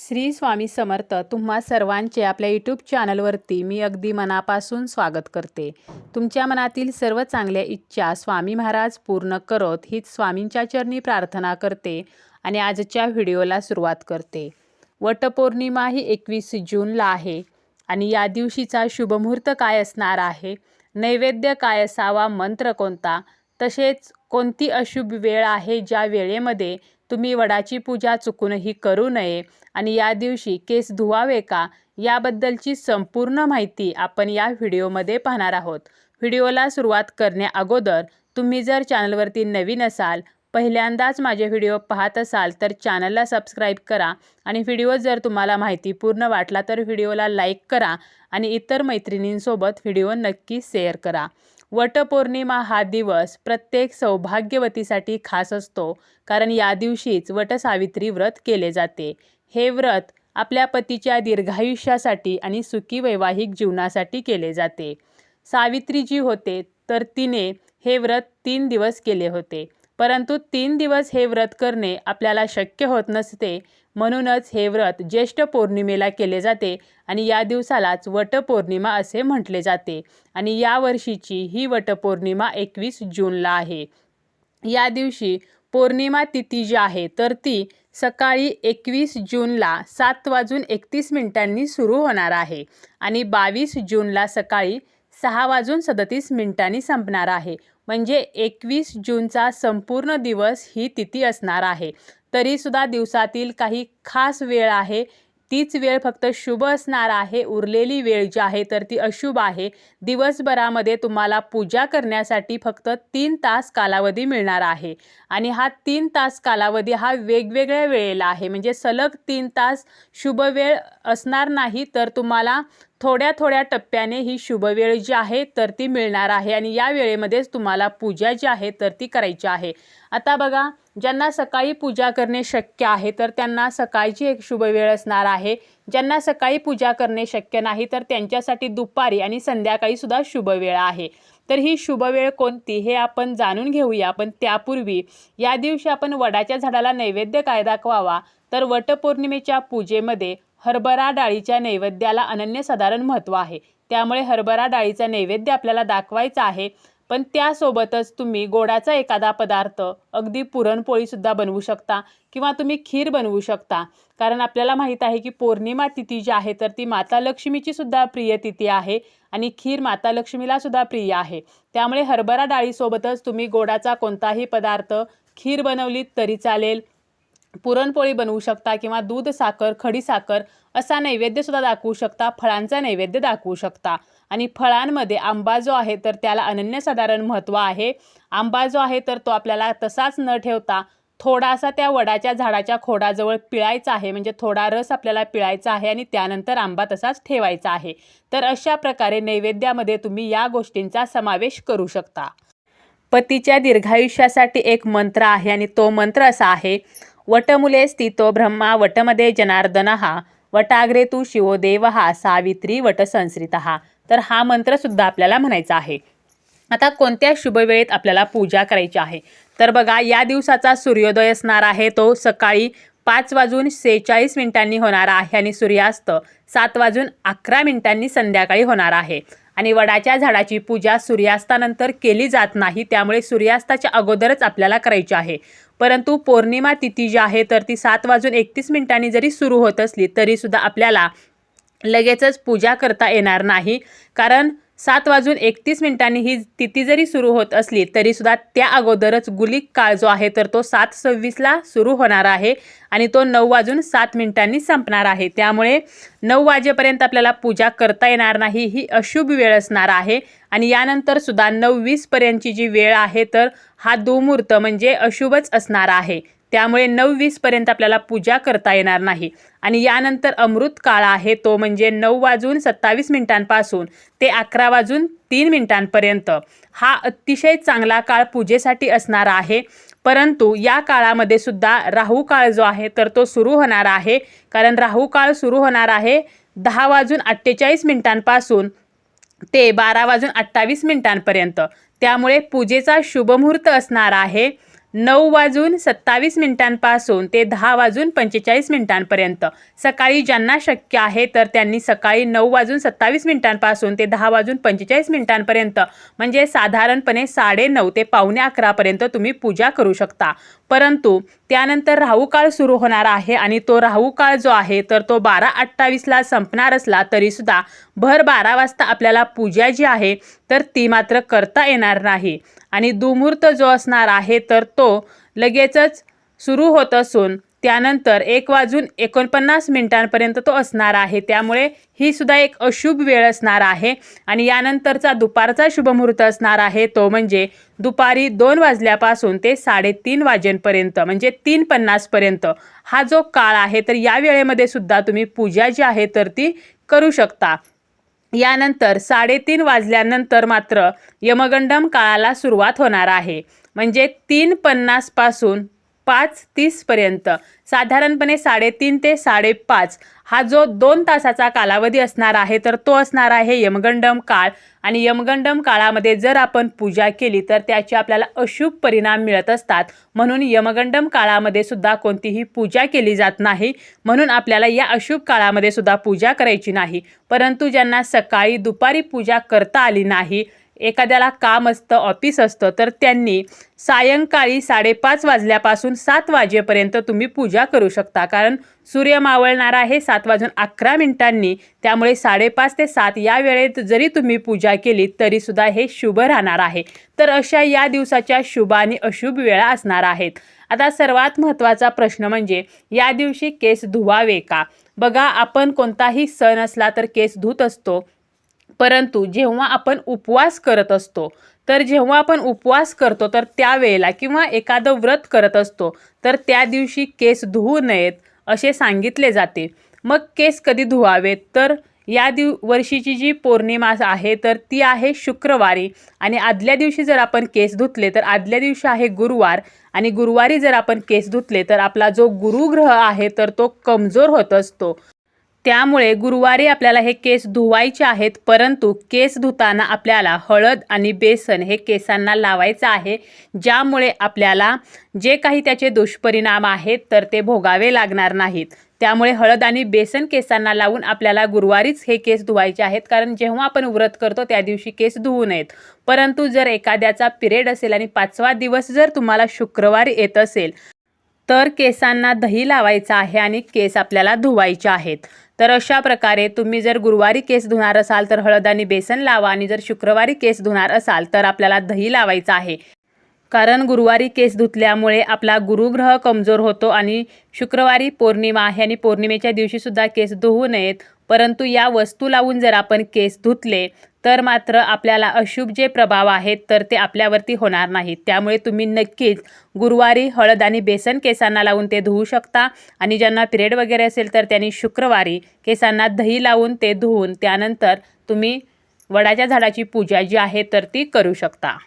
श्री स्वामी समर्थ तुम्हा सर्वांचे आपल्या यूट्यूब चॅनलवरती मी अगदी मनापासून स्वागत करते. तुमच्या मनातील सर्व चांगल्या इच्छा स्वामी महाराज पूर्ण करत हीच स्वामींच्या चरणी प्रार्थना करते आणि आजच्या व्हिडिओला सुरुवात करते. वटपौर्णिमा ही एकवीस जूनला आहे आणि या दिवशीचा शुभमुहूर्त काय असणार आहे? नैवेद्य काय असावा? मंत्र कोणता? तसेच कोणती अशुभ वेळ आहे ज्या वेळेमध्ये तुम्ही वडाची पूजा चुकूनही करू नये? आणि या दिवशी केस धुवावे का? याबद्दलची संपूर्ण माहिती आपण या व्हिडिओमध्ये पाहणार आहोत. व्हिडिओला सुरुवात करण्या अगोदर तुम्ही जर चॅनलवरती नवीन असाल पहिल्यांदाच माझे व्हिडिओ पाहत असाल तर चॅनलला सबस्क्राईब करा आणि व्हिडिओ जर तुम्हाला माहिती पूर्ण वाटला तर व्हिडिओला लाईक करा आणि इतर मैत्रिणींसोबत व्हिडिओ नक्की शेअर करा. वटपौर्णिमा हा दिवस प्रत्येक सौभाग्यवतीसाठी खास असतो कारण या दिवशीच वटसावित्री व्रत केले जाते. हे व्रत आपल्या पतीच्या दीर्घायुष्यासाठी आणि सुखी वैवाहिक जीवनासाठी केले जाते. सावित्री जी होते तर तिने हे व्रत तीन दिवस केले होते. परंतु तीन दिवस हे व्रत करणे आपल्याला शक्य होत नसते म्हणूनच हे व्रत ज्येष्ठ पौर्णिमेला केले जाते आणि या दिवसालाच वटपौर्णिमा असे म्हटले जाते. आणि यावर्षीची ही वटपौर्णिमा एकवीस जूनला आहे. या दिवशी पौर्णिमा तिथी जी आहे तर ती सकाळी एकवीस जूनला सात वाजून एकतीस मिनिटांनी सुरू होणार आहे. आणि बावीस जूनला सकाळी सहा वाजून सदतीस मिनिटांनी संपणार आहे. म्हणजे एकवीस जूनचा संपूर्ण दिवस ही तिथी असणार आहे. तरीसुद्धा दिवसातील काही खास वेळ आहे. तीच वेळ फक्त शुभ असणार आहे. उरलेली वेळ जी आहे तर ती अशुभ आहे. दिवसभरामध्ये तुम्हाला पूजा करण्यासाठी फक्त तीन तास कालावधी मिळणार आहे. आणि हा तीन तास कालावधी हा वेगवेगळ्या वेळेला आहे. म्हणजे सलग तीन तास शुभ वेळ असणार नाही तर तुम्हाला थोड्या थोड्या टप्प्याने ही शुभवेळ जी आहे तर ती मिळणार आहे आणि या वेळेमध्येच तुम्हाला पूजा जी आहे तर ती करायची आहे. आता बघा ज्यांना सकाळी पूजा करणे शक्य आहे तर त्यांना सकाळची एक शुभ वेळ असणार आहे. ज्यांना सकाळी पूजा करणे शक्य नाही तर त्यांच्यासाठी दुपारी आणि संध्याकाळी सुद्धा शुभ वेळ आहे. तर ही शुभ वेळ कोणती हे आपण जाणून घेऊया. पण त्यापूर्वी या दिवशी आपण वडाच्या झाडाला नैवेद्य काय दाखवावा? तर वटपौर्णिमेच्या पूजेमध्ये हरभरा डाळीच्या नैवेद्याला अनन्यसाधारण महत्त्व आहे. त्यामुळे हरभरा डाळीचा नैवेद्य आपल्याला दाखवायचा आहे. पण त्यासोबतच तुम्ही गोडाचा एखादा पदार्थ अगदी पुरणपोळीसुद्धा बनवू शकता किंवा तुम्ही खीर बनवू शकता. कारण आपल्याला माहीत आहे की पौर्णिमा तिथी जी आहे तर ती माता लक्ष्मीची सुद्धा प्रिय तिथी आहे आणि खीर माता लक्ष्मीला सुद्धा प्रिय आहे. त्यामुळे हरभरा डाळीसोबतच तुम्ही गोडाचा कोणताही पदार्थ खीर बनवलीत तरी चालेल. पुरणपोळी बनवू शकता किंवा दूध साखर खडी साखर असा नैवेद्यसुद्धा दाखवू शकता फळांचा नैवेद्य दाखवू शकता. आणि फळांमध्ये आंबा जो आहे तर त्याला अनन्यसाधारण महत्त्व आहे. आंबा जो आहे तर तो आपल्याला तसाच न ठेवता थोडासा त्या वडाच्या झाडाच्या खोडाजवळ पिळायचा आहे. म्हणजे थोडा रस आपल्याला पिळायचा आहे आणि त्यानंतर आंबा तसाच ठेवायचा आहे. तर अशा प्रकारे नैवेद्यामध्ये तुम्ही या गोष्टींचा समावेश करू शकता. पतीच्या दीर्घायुष्यासाठी एक मंत्र आहे आणि तो मंत्र असा आहे वटमुले स्थितो ब्रह्मा वटमध्ये जनार्दन हा वटाग्रे तू शिवोदेव हा सावित्री वटसंस्कृत हा तर हा मंत्रसुद्धा आपल्याला म्हणायचा आहे. आता कोणत्या शुभवेळेत आपल्याला पूजा करायची आहे? तर बघा या दिवसाचा सूर्योदय असणार आहे तो सकाळी पाच वाजून सेहेचाळीस मिनिटांनी होणार आहे आणि सूर्यास्त सात वाजून अकरा मिनिटांनी संध्याकाळी होणार आहे. आणि वडाच्या झाडाची पूजा सूर्यास्तानंतर केली जात नाही त्यामुळे सूर्यास्ताच्या अगोदरच आपल्याला करायची आहे. परंतु पौर्णिमा तिथी जी आहे तर ती सात वाजून एकतीस मिनिटांनी जरी सुरू होत असली तरीसुद्धा आपल्याला लगेचच पूजा करता येणार नाही. कारण सात वाजून एकतीस मिनिटांनी ही तिथी जरी सुरू होत असली तरीसुद्धा त्या अगोदरच गुलिक काळ जो आहे तर तो सात सव्वीसला सुरू होणार आहे आणि तो नऊ वाजून सात मिनिटांनी संपणार आहे. त्यामुळे नऊ वाजेपर्यंत आपल्याला पूजा करता येणार नाही ही अशुभ वेळ असणार आहे. आणि यानंतर सुद्धा नऊ वीसपर्यंतची जी वेळ आहे तर हा दुमुहूर्त म्हणजे अशुभच असणार आहे. त्यामुळे नऊ वीसपर्यंत आपल्याला पूजा करता येणार नाही. आणि यानंतर अमृत काळ आहे तो म्हणजे नऊ वाजून सत्तावीस मिनिटांपासून ते अकरा वाजून तीन मिनिटांपर्यंत. हा अतिशय चांगला काळ पूजेसाठी असणार आहे. परंतु या काळामध्ये सुद्धा राहू काळ जो आहे तर तो सुरू होणार आहे. कारण राहू काळ सुरू होणार आहे दहा वाजून अठ्ठेचाळीस मिनिटांपासून ते बारा वाजून अठ्ठावीस मिनिटांपर्यंत. त्यामुळे पूजेचा शुभमुहूर्त असणार आहे. नऊ वाजून सत्तावीस मिनिटांपासून ते दहा वाजून पंचेचाळीस मिनिटांपर्यंत. सकाळी ज्यांना शक्य आहे तर त्यांनी सकाळी नऊ वाजून सत्तावीस मिनिटांपासून ते दहा वाजून पंचेचाळीस मिनिटांपर्यंत. म्हणजे साधारणपणे साडेनऊ ते पावणे अकरापर्यंत तुम्ही पूजा करू शकता. परंतु त्यानंतर राहू काळ सुरू होणार आहे आणि तो राहू काळ जो आहे तर तो बारा अठ्ठावीसला संपणार असला तरीसुद्धा भर बारा वाजता आपल्याला पूजा जी आहे तर ती मात्र करता येणार नाही. आणि दुमूर्त जो असणार आहे तर तो लगेचच सुरू होत असून त्यानंतर एक वाजून एकोणपन्नास मिनिटांपर्यंत तो असणार आहे. त्यामुळे ही सुद्धा एक अशुभ वेळ असणार आहे. आणि यानंतरचा दुपारचा शुभमुहूर्त असणार आहे. तो म्हणजे दुपारी दोन वाजल्यापासून ते साडेतीन वाजेपर्यंत म्हणजे तीन पन्नासपर्यंत हा जो काळ आहे तर या वेळेमध्ये सुद्धा तुम्ही पूजा जी आहे तर ती करू शकता. यानंतर साडेतीन वाजल्यानंतर मात्र यमगंडम काळाला सुरुवात होणार आहे. म्हणजे तीन पन्नासपासून पाच तीसपर्यंत साधारणपणे साडेतीन ते साडेपाच. हा जो दोन तासाचा कालावधी असणार आहे तर तो असणार आहे यमगंडम काळ. आणि यमगंडम काळामध्ये जर आपण पूजा केली तर त्याचे आपल्याला अशुभ परिणाम मिळत असतात. म्हणून यमगंडम काळामध्ये सुद्धा कोणतीही पूजा केली जात नाही. म्हणून आपल्याला या अशुभ काळामध्ये सुद्धा पूजा करायची नाही. परंतु ज्यांना सकाळी दुपारी पूजा करता आली नाही एखाद्याला काम असतं ऑफिस असतं तर त्यांनी सायंकाळी साडेपाच वाजल्यापासून सात वाजेपर्यंत तुम्ही पूजा करू शकता. कारण सूर्य मावळणार आहे सात वाजून अकरा मिनिटांनी. त्यामुळे साडेपाच ते सात या वेळेत जरी तुम्ही पूजा केली तरीसुद्धा हे शुभ राहणार आहे. तर अशा या दिवसाच्या शुभ आणि अशुभ वेळा असणार आहेत. आता सर्वात महत्त्वाचा प्रश्न म्हणजे या दिवशी केस धुवावे का? बघा आपण कोणताही सण असला तर केस धुत असतो. परंतु जेव्हा आपण उपवास करत असतो तर जेव्हा आपण उपवास करतो तर त्यावेळेला किंवा एखादं व्रत करत असतो तर त्या दिवशी केस धुवू नयेत असे सांगितले जाते. मग केस कधी धुवावेत? तर या दिव वर्षीची जी पौर्णिमा आहे तर ती आहे शुक्रवारी. आणि आदल्या दिवशी जर आपण केस धुतले तर आदल्या दिवशी आहे गुरुवार. आणि गुरुवारी जर आपण केस धुतले तर आपला जो गुरुग्रह आहे तर तो कमजोर होत असतो. त्यामुळे गुरुवारी आपल्याला हे केस धुवायचे आहेत परंतु केस धुताना आपल्याला हळद आणि बेसन हे केसांना लावायचं आहे ज्यामुळे आपल्याला जे काही त्याचे दुष्परिणाम आहेत तर ते भोगावे लागणार नाहीत. त्यामुळे हळद आणि बेसन केसांना लावून आपल्याला गुरुवारीच हे केस धुवायचे आहेत कारण जेव्हा आपण व्रत करतो त्या दिवशी केस धुवू नयेत. परंतु जर एखाद्याचा पिरियड असेल आणि पाचवा दिवस जर तुम्हाला शुक्रवारी येत असेल तर केसांना दही लावायचं आहे आणि केस आपल्याला धुवायचे आहेत. तर अशा प्रकारे तुम्ही जर गुरुवारी केस धुणार असाल तर हळद आणि बेसन लावा आणि जर शुक्रवारी केस धुणार असाल तर आपल्याला दही लावायचं आहे. कारण गुरुवारी केस धुतल्यामुळे आपला गुरुग्रह कमजोर होतो आणि शुक्रवारी पौर्णिमा आहे आणि पौर्णिमेच्या दिवशीसुद्धा केस धुवू नयेत. परंतु या वस्तू लावून जर आपण केस धुतले तर मात्र आपल्याला अशुभ जे प्रभाव आहेत तर ते आपल्यावरती होणार नाहीत. त्यामुळे तुम्ही नक्कीच गुरुवारी हळद आणि बेसन केसांना लावून ते धुवू शकता आणि ज्यांना पिरियड वगैरे असेल तर त्यांनी शुक्रवारी केसांना दही लावून ते धुवून त्यानंतर तुम्ही वडाच्या झाडाची पूजा जी आहे तर ती करू शकता.